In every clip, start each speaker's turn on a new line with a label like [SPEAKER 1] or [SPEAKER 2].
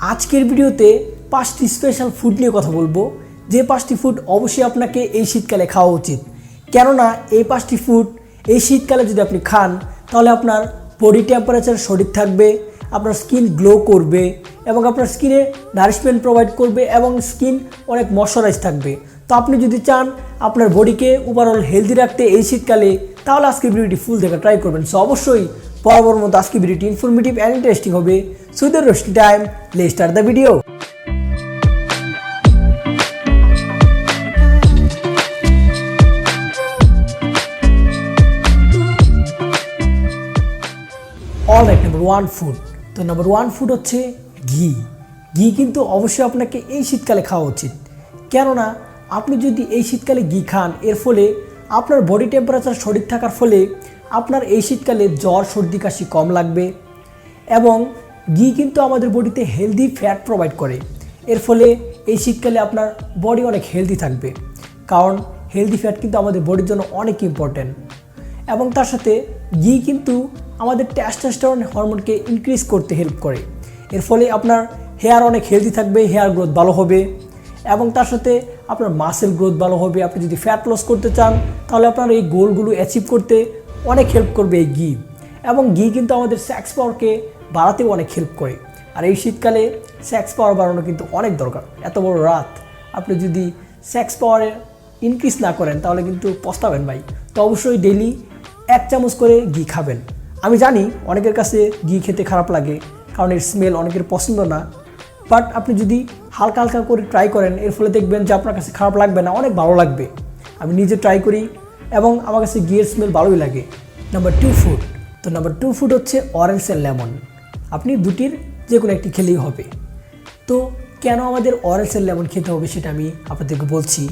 [SPEAKER 1] আজকের ভিডিওতে পাঁচটি স্পেশাল ফুড নিয়ে কথা বলব। যে পাঁচটি ফুড অবশ্যই আপনাকে এই শীতকালে খাওয়া উচিত। কেননা এই পাঁচটি ফুড এই শীতকালে যদি আপনি খান, তাহলে আপনার বডি টেম্পারেচার সঠিক থাকবে, আপনার স্কিন গ্লো করবে এবং আপনার স্কিনে নারিশমেন্ট প্রোভাইড করবে এবং স্কিন অনেক ময়শ্চারাইজ থাকবে। তো আপনি যদি চান আপনার বডিকে ওভারঅল হেলদি রাখতে এই শীতকালে, তাহলে আজকের ভিডিওটি ফুল দেখা ট্রাই করবেন। সো অবশ্যই বরাবর মতো আজকের ভিডিওটি ইনফরমেটিভ অ্যান্ড ইন্টারেস্টিং হবে। সুদের রোস্টি টাইম লে start the video all right number one food তো নাম্বার ওয়ান ফুড হচ্ছে ঘি। ঘি কিন্তু অবশ্যই আপনাকে এই শীতকালে খাওয়া উচিত। কেননা, আপনি যদি এই শীতকালে ঘি খান, এর ফলে আপনার বডি টেম্পারেচার সঠিক থাকার ফলে আপনার এই শীতকালে জ্বর, সর্দি, কাশি কম লাগবে এবং ঘি কিন্তু আমাদের বডিতে হেলদি ফ্যাট প্রোভাইড করে। এর ফলে এই শীতকালে আপনার বডি অনেক হেলদি থাকবে। কারণ হেলদি ফ্যাট কিন্তু আমাদের বডির জন্য অনেক ইম্পর্ট্যান্ট এবং তার সাথে ঘি কিন্তু আমাদের টেস্টোস্টেরন হরমোনকে ইনক্রিজ করতে হেল্প করে। এর ফলে আপনার হেয়ার অনেক হেলদি থাকবে হেয়ার গ্রোথ ভালো হবে এবং তার সাথে আপনার মাসেল গ্রোথ ভালো হবে। আপনি যদি ফ্যাট লস করতে চান, তাহলে আপনার এই গোলগুলো অ্যাচিভ করতে অনেক হেল্প করবে এই ঘি। এবং ঘি কিন্তু আমাদের স্যাক্স পাওয়ারকে বাড়াতেও অনেক হেল্প করে। আর এই শীতকালে স্যাক্স পাওয়ার বাড়ানো কিন্তু অনেক দরকার। এত বড় রাত। আপনি যদি স্যাক্স পাওয়ারে ইনক্রিজ না করেন, তাহলে কিন্তু পস্তাবেন ভাই। তো অবশ্যই ডেলি এক চামচ করে ঘি খাবেন। আমি জানি অনেকের কাছে ঘি খেতে খারাপ লাগে, কারণ এর স্মেল অনেকের পছন্দ না। বাট আপনি যদি হালকা হালকা করে ট্রাই করেন, এর ফলে দেখবেন যে আপনার কাছে খারাপ লাগবে না, অনেক ভালো লাগবে। আমি নিজে ট্রাই করি এবং আমার কাছে ঘিয়ের স্মেল ভালোই লাগে। নাম্বার টু ফুড তো নাম্বার টু ফুড হচ্ছে অরেঞ্জ অ্যান্ড লেমন আপনি দুটির যে কোনো একটি খেলেই হবে। তো কেন আমাদের অরেঞ্জ অ্যান্ড লেমন খেতে হবে সেটা আমি আপনাদেরকে বলছি।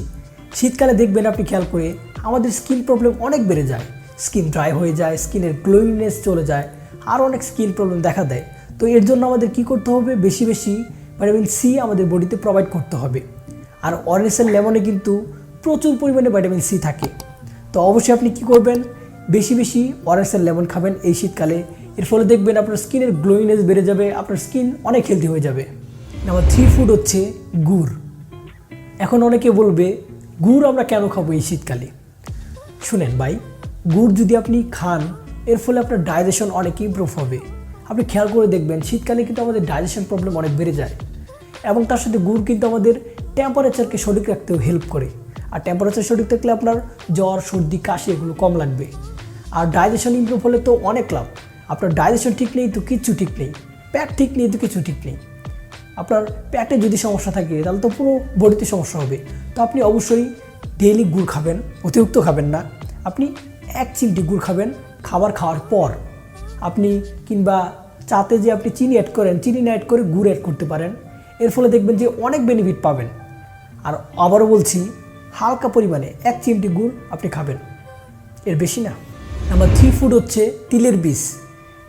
[SPEAKER 1] শীতকালে দেখবেন আপনি খেয়াল করে আমাদের স্কিন প্রবলেম অনেক বেড়ে যায়। স্কিন ড্রাই হয়ে যায় স্কিনের গ্লোইনেস চলে যায় আর অনেক স্কিন প্রবলেম দেখা দেয়। তো এর জন্য আমাদের কি করতে হবে? বেশি বেশি ভিটামিন সি আমাদের বডিতে প্রোভাইড করতে হবে। আর অরেঞ্জ অ্যান্ড লেমনে কিন্তু প্রচুর পরিমাণে ভিটামিন সি থাকে। তো অবশ্যই আপনি কি করবেন? বেশি বেশি অ্যান্ড লেমন খাবেন এই শীতকালে। এর ফলে দেখবেন আপনার স্কিনের গ্লোইনেস বেড়ে যাবে, আপনার স্কিন অনেক হেলদি হয়ে যাবে। নাম্বার থ্রি ফুড হচ্ছে গুড়। এখন অনেকে বলবে, গুড় আমরা কেন খাব এই শীতকালে? শুনেন ভাই, গুড় যদি আপনি খান, এর ফলে আপনার ডাইজেশন অনেক ইমপ্রুভ হবে। আপনি খেয়াল করে দেখবেন, শীতকালে কিন্তু আমাদের ডাইজেশন প্রবলেম অনেক বেড়ে যায়। এবং তার সাথে গুড় কিন্তু আমাদের টেম্পারেচারকে সঠিক রাখতেও হেল্প করে। আর টেম্পারেচার সঠিক থাকলে আপনার জ্বর, সর্দি, কাশি এগুলো কম লাগবে। আর ডাইজেশন ইমপ্রুভ হলে তো অনেক লাভ। আপনার ডাইজেশন ঠিক নেই তো কিচ্ছু ঠিক নেই। প্যাট ঠিক নেই তো কিছু ঠিক নেই। আপনার প্যাটে যদি সমস্যা থাকে, তাহলে তো পুরো বডিতে সমস্যা হবে। তো আপনি অবশ্যই ডেইলি গুড় খাবেন, অতিরিক্ত খাবেন না। আপনি এক চিমটি গুড় খাবেন, খাবার খাওয়ার পর। আপনি কিংবা চাতে যে আপনি চিনি অ্যাড করেন, চিনি না অ্যাড করে গুড় অ্যাড করতে পারেন। এর ফলে দেখবেন যে অনেক বেনিফিট পাবেন। আর আবারও বলছি হালকা পরিমাণে এক চিমটি গুড় আপনি খাবেন। এর বেশি না। নাম্বার থ্রি ফুড হচ্ছে তিলের বীজ।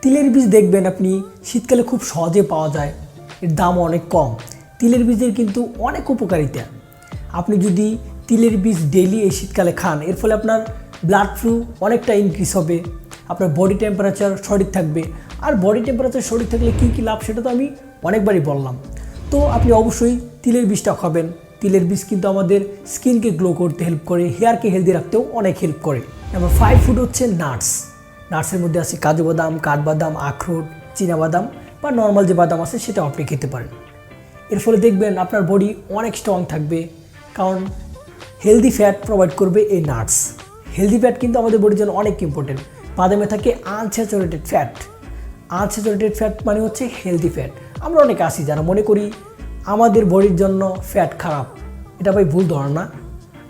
[SPEAKER 1] তিলের বীজ দেখবেন আপনি শীতকালে খুব সহজে পাওয়া যায়। এর দাম অনেক কম। তিলের বীজের কিন্তু অনেক উপকারিতা। আপনি যদি তিলের বীজ ডেইলি এই শীতকালে খান, এর ফলে আপনার ব্লাড ফ্লু অনেকটা ইনক্রিজ হবে। আপনার বডি টেম্পারেচার সঠিক থাকবে। আর বডি টেম্পারেচার সঠিক থাকলে কী কী লাভ সেটা তো আমি অনেকবারই বললাম। তো আপনি অবশ্যই তিলের বীজটা খাবেন। তিলের বীজ কিন্তু আমাদের স্কিনকে গ্লো করতে হেল্প করে হেয়ারকে হেলদি রাখতেও অনেক হেল্প করে। নাম্বার ফাইভ ফুড হচ্ছে নাটস নাটসের মধ্যে আছে কাজু বাদাম কাঠবাদাম আখরোট বাদাম বা নর্মাল যে বাদাম আছে সেটাও আপনি খেতে পারেন। এর ফলে দেখবেন আপনার বডি অনেক স্ট্রং থাকবে, কারণ হেলদি ফ্যাট প্রোভাইড করবে এই নাটস হেলদি ফ্যাট কিন্তু আমাদের বডির জন্য অনেক ইম্পর্টেন্ট বাদামে থাকে আনস্যাচুরেটেড ফ্যাট আনস্যাচুরেটেড ফ্যাট মানে হচ্ছে হেলদি ফ্যাট আমরা অনেক আসি যারা মনে করি আমাদের বডির জন্য ফ্যাট খারাপ। এটা ভাই ভুল ধারণা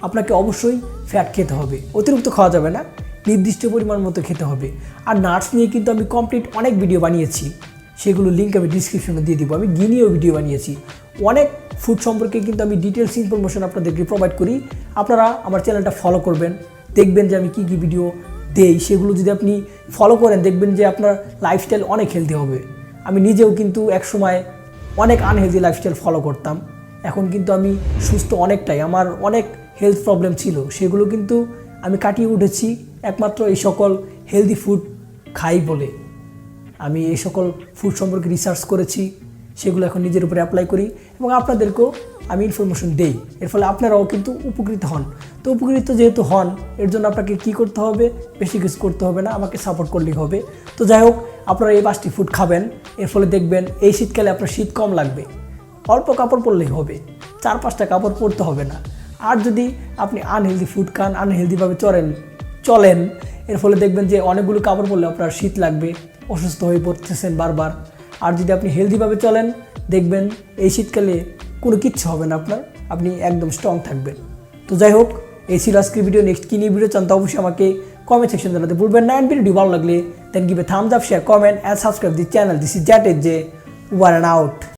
[SPEAKER 1] আপনাকে অবশ্যই ফ্যাট খেতে হবে। অতিরিক্ত খাওয়া যাবে না। নির্দিষ্ট পরিমাণ মতো খেতে হবে। আর নাটস নিয়ে কিন্তু আমি কমপ্লিট অনেক ভিডিও বানিয়েছি। সেগুলো লিঙ্ক আমি ডিসক্রিপশনে দিয়ে দিব। আমি গিনিও ভিডিও বানিয়েছি। অনেক ফুড সম্পর্কে কিন্তু আমি ডিটেলস ইনফরমেশন আপনাদেরকে প্রোভাইড করি। আপনারা আমার চ্যানেলটা ফলো করবেন। দেখবেন যে আমি কী কী ভিডিও দেই। সেগুলো যদি আপনি ফলো করেন, দেখবেন যে আপনার লাইফস্টাইল অনেক হেলদি হবে। আমি নিজেও কিন্তু একসময় অনেক আনহেলদি লাইফস্টাইল ফলো করতাম। এখন কিন্তু আমি সুস্থ অনেকটাই। আমার অনেক হেলথ প্রবলেম ছিল। সেগুলো কিন্তু আমি কাটিয়ে উঠেছি একমাত্র এই সকল হেলদি ফুড খাই বলে। আমি এই সকল ফুড সম্পর্কে রিসার্চ করেছি, সেগুলো এখন নিজের উপরে অ্যাপ্লাই করি এবং আপনাদেরকেও আমি ইনফরমেশন দেই। এর ফলে আপনারাও কিন্তু উপকৃত হন। তো উপকৃত যেহেতু হন, এর জন্য আপনাকে কি করতে হবে? বেশি কিছু করতে হবে না। আমাকে সাপোর্ট করলেই হবে। তো যাই হোক আপনারা এই পাঁচটি ফুড খাবেন, এর ফলে দেখবেন এই শীতকালে আপনার শীত কম লাগবে। অল্প কাপড় পরলেই হবে, চার পাঁচটা কাপড় পরতে হবে না। আর যদি আপনি আনহেলদি ফুড খান আনহেলদিভাবে চলেন চলেন, এর ফলে দেখবেন যে অনেকগুলো কাপড় পরলে আপনার শীত লাগবে, অসুস্থ হয়ে পড়তেছেন বারবার। আর যদি আপনি হেলদিভাবে চলেন, দেখবেন এই শীতকালে কোনো কিচ্ছু হবে না আপনার, আপনি একদম স্ট্রং থাকবেন। তো যাই হোক, এই ছিল আজকের ভিডিও নেক্সট কী নিয়ে ভিডিও চান তো অবশ্যই আমাকে কমেন্ট সেকশন জানাতে ভুলবেন না। ভিডিও ভালো লাগলে then give a thumbs up, share, comment and subscribe the channel. This is Jet J. Over and out.